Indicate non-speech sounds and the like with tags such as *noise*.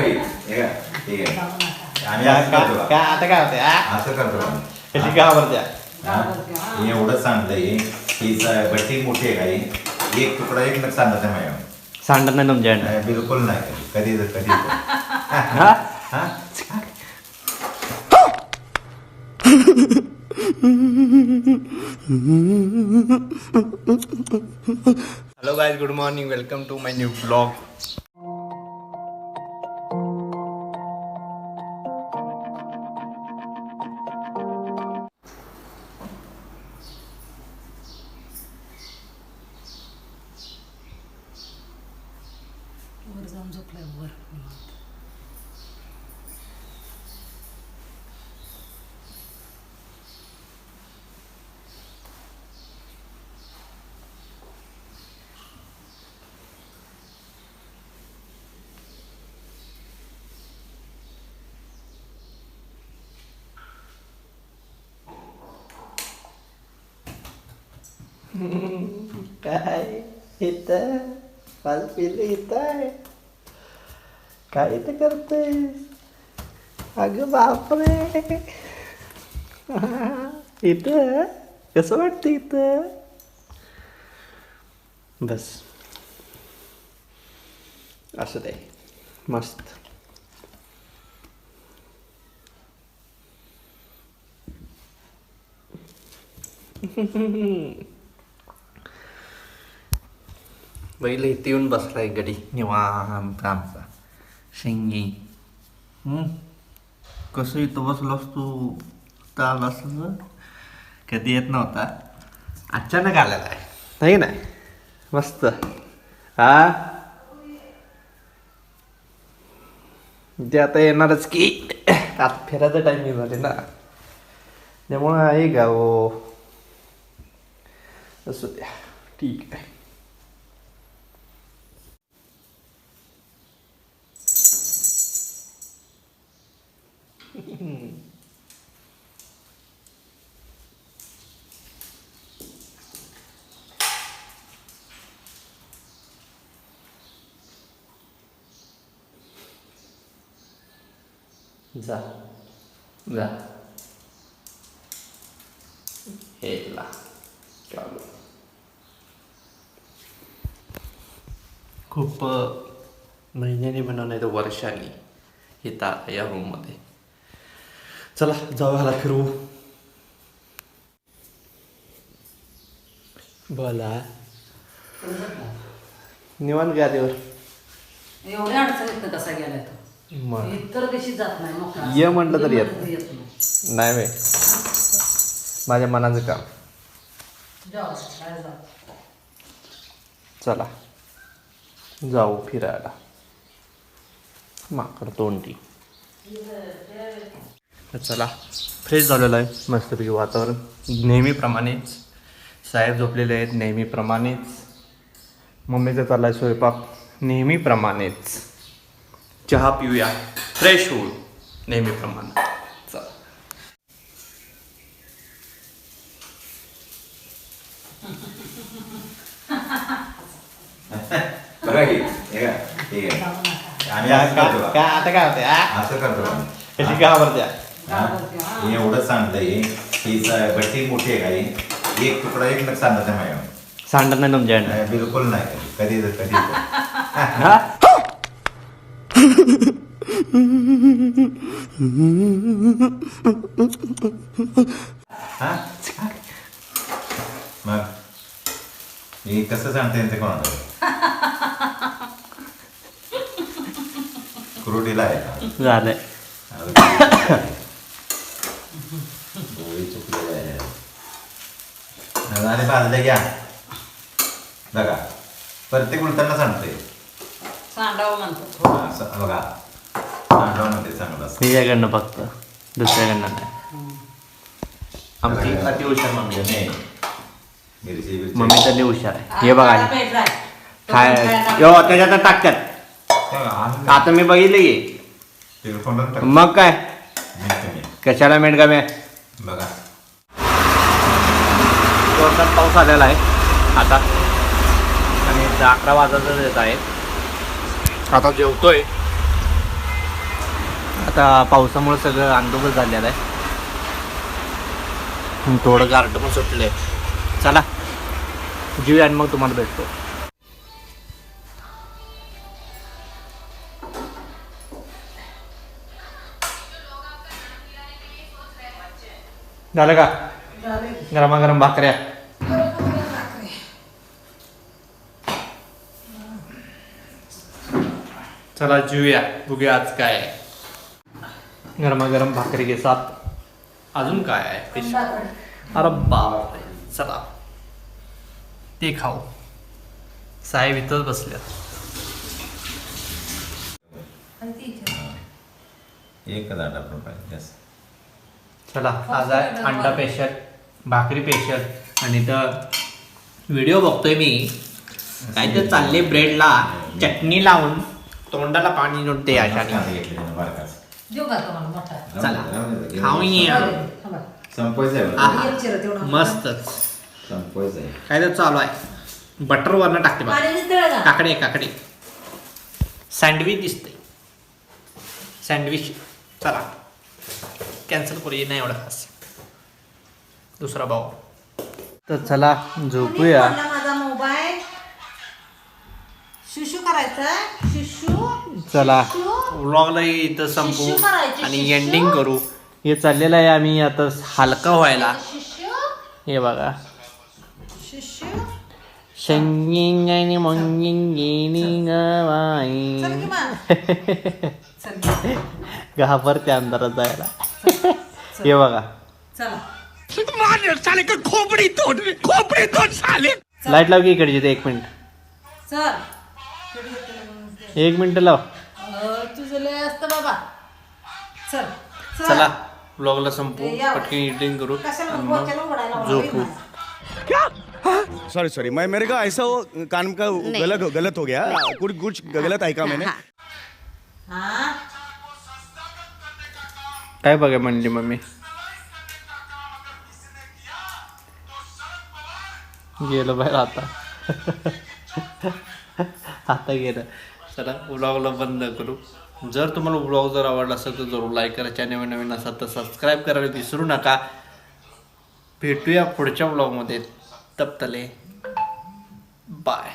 की हे का ठीक आहे आम्ही असं का करतो का- का? आता काय होते असं करतो का? कशी का आवडत्या हा? हे एवढं सांगलंय ही स- भट्टी मोठी आहे काही. एक तुकडा एक नग सांगत नाही माझ्या सांडत नाही तुमच्याकडनं नाही, बिलकुल नाही. कधी कधी कधी हा? हा? Hello guys good morning welcome to my new blog जाऊन झोपलाय वर. *laughs* काय? इथं? पाच पिलं इथं आहे? काय इथं करते अगं बापरे. इथं कसं वाटतं इथं? बस. असं ते मस्त. बैल इथे येऊन बसलाय गडी. निवांत आमचा. शेंगी. कसं इथं बसलोस तू चाल असं कधी येत नव्हता. अचानक आलेला आहे. नाही नाही मस्त. हा? ते आता येणारच की. आता फिरायचा टायमिंग झाले ना. त्यामुळं आहे का हो? असू द्या. ठीक आहे. *laughs* जा जा. हेला चालू. खूप महिन्याने म्हणा नाही तर वर्षांनी येतात या रूममध्ये चला जाऊ ह्याला फिरवू. बोला. निवांत गादीवर एवढ्या अडचणीत कसा गेलाय तो? मग. इतर दिवशी जात नाही मोकळा. ये म्हणलं तर येत नाही. नाही. बाई. माझ्या मनाचं काम. जाऊ काय जाऊ. चला. जाऊ फिरायला. माकड तोंडी. तर चला फ्रेश झालेलं आहे मस्तपैकी वातावरण. नेहमीप्रमाणेच साहेब झोपलेले आहेत नेहमीप्रमाणेच. मम्मीचा चालला आहे स्वयंपाक नेहमीप्रमाणेच. चहा पिऊया फ्रेश होऊ नेहमीप्रमाणे. चला. हे आम्ही का? काय आता काय होते असं करतो का? कशी का आवडत्या हा? एवढं सांगलंय ही स- भट्टी मोठी आहे काही एक तुकडा एक नग सांगत माझ्या सांडत नाही तुमच्याकडनं नाही, बिलकुल नाही. कधी कधी हा? हा? मग? कसं सांगते ते कोणाला? *laughs* कुरुडीला आहे का? झालंय चुकलेले आहे आणि बाजल्या घ्या. बघा. प्रत्येक उलटांना सांगते सांडावं म्हणतो. हा, स- बघा. सांडवा म्हणते चांगलं. तिच्याकडनं फक्त दुसऱ्याकडनं नाही. आमची अति हुशार मम्मी आहे. नाही. मिरची बिरची. मम्मी तर लई हुशार आहे. हे बघा. तो काय पण? यो त्याच्यात टाकतात. तेव्हा आम्ही आता मी बघितलं की. टाक- मग काय? मीठ कमी. कशाला मेट का मी बघा. जोरदार पाऊस आलेला आहे. आता. आणि अकरा वाजायचं येत आहे. आता जेवतोय. आता पावसामुळे सगळं अंदोबत झालेलं आहे. थोडं गारठं पण सुटलंय. चला. जीव आणि मग तुम्हाला भेटतो. झालं का? गरमागरम भाकऱ्या. चला जीवया बघूया आज काय आहे. गरमागरम भाकरी के साथ. अजून काय आहे? अरे बाप चला. ते खाऊ. साहेब इथंच बसल्यात पाहिजे जास्त. चला आज आहे अंडा पेशल भाकरी पेशल आणि तर व्हिडिओ बघतोय मी. काय तर चालले ब्रेडला चटणी लावून. तोंडाला पाणी नोटते अशाने चला आहे. मस्तच काय तर चालू आहे बटर वरनं टाकते बघा? काकडे काकडे सँडविच दिसते सँडविच चला कॅन्सल करूया नाही एवढा खास दुसरा भाऊ तर चला झोपूया माझा मोबाईल शुशू करायचा चला. शुशू व्लॉगला इथं संपू आणि. एंडिंग करू. हे चाललेलं आहे आम्ही आता हलका व्हायला. हे बघा. शुशू शंगिंग की. घाबरते अंधारात जायला. *laughs* हे बघा. चला. लाइट लाव की इकडची ते एक मिनिट. चल. एक मिनिट लाव. तुझं लय असतं बाबा. चल. चल. व्लॉगला संपू. पटकन एडिटिंग करू. आणि मग झोपू. सॉरी सॉरी मैं मेरे का ऐसा वो कान का गलत गलत हो गया। कुछ कुछ गलत ऐका मैंने? हा? काय बघा म्हणली मम्मी? गेलं बाहेर आता. *laughs* आता गेलं. चला व्लॉगला बंद करू. जर तुम्हाला व्लॉग जर आवडला असेल तर जरूर लाईक करा चॅनल नवीन असाल तर सबस्क्राईब करायला विसरू नका. भेटूया पुढच्या व्लॉगमध्ये तपतले बाय